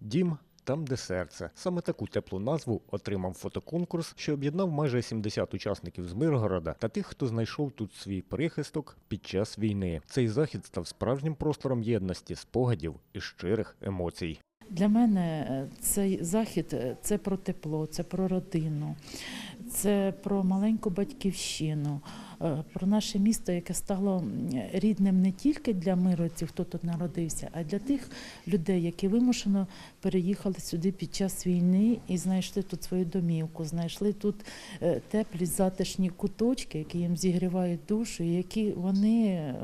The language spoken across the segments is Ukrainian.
Дім там, де серце. Саме таку теплу назву отримав фотоконкурс, що об'єднав майже 70 учасників з Миргорода та тих, хто знайшов тут свій прихисток під час війни. Цей захід став справжнім простором єдності, спогадів і щирих емоцій. Для мене е, цей захід е, це про тепло, це про родину, це про маленьку батьківщину, е, про наше місто, яке стало рідним не тільки для миротців, хто тут народився, а для тих людей, які вимушено переїхали сюди під час війни і знайшли тут свою домівку, знайшли тут теплі затишні куточки, які їм зігрівають душу, які вони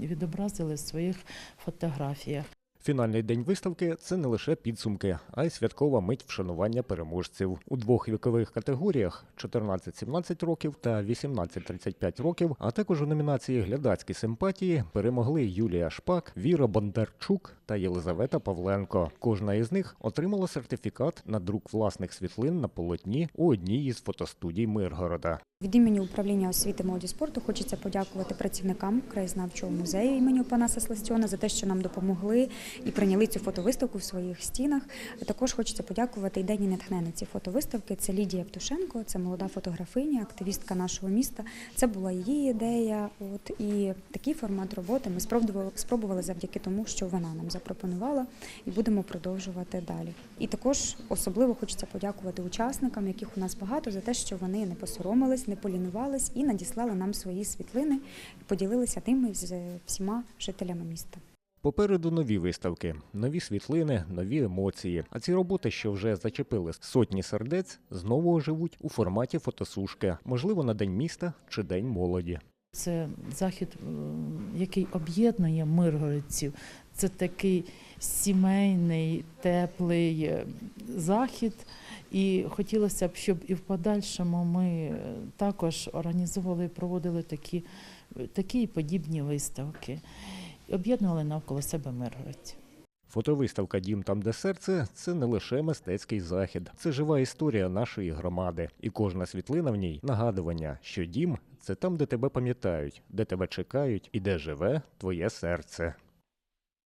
відобразили в своїх фотографіях. Фінальний день виставки це не лише підсумки, а й святкова мить вшанування переможців у двох вікових категоріях: 14-17 років та 18-35 років. А також у номінації глядацькі симпатії перемогли Юлія Шпак, Віра Бондарчук та Єлизавета Павленко. Кожна із них отримала сертифікат на друк власних світлин на полотні у одній із фотостудій Миргорода. Від імені управління освіти молоді спорту хочеться подякувати працівникам краєзнавчого музею імені Панаса Сластьона за те, що нам допомогли і прийняли цю фотовиставку в своїх стінах. Також хочеться подякувати ідейній натхненниці фотовиставки. Це Лідія Птушенко, це молода фотографиня, активістка нашого міста. Це була її ідея. От і такий формат роботи ми спробували, спробували завдяки тому, що вона нам запропонувала, і будемо продовжувати далі. І також особливо хочеться подякувати учасникам, яких у нас багато, за те, що вони не посоромились, не полінувались і надіслали нам свої світлини, поділилися тими з всіма жителями міста. Попереду нові виставки, нові світлини, нові емоції. А ці роботи, що вже зачепили сотні сердець, знову оживуть у форматі фотосушки, можливо, на день міста чи день молоді. Це захід, е, який об'єднує миргородців. Це такий сімейний, теплий е, захід. І хотілося б, щоб і в подальшому ми е, також організовували і проводили такі, такі подібні виставки. Об'єднували навколо себе миргородців. Фотовиставка Дім там, де серце це не лише мистецький захід, це жива історія нашої громади. І кожна світлина в ній нагадування, що дім це там, де тебе пам'ятають, де тебе чекають і де живе твоє серце.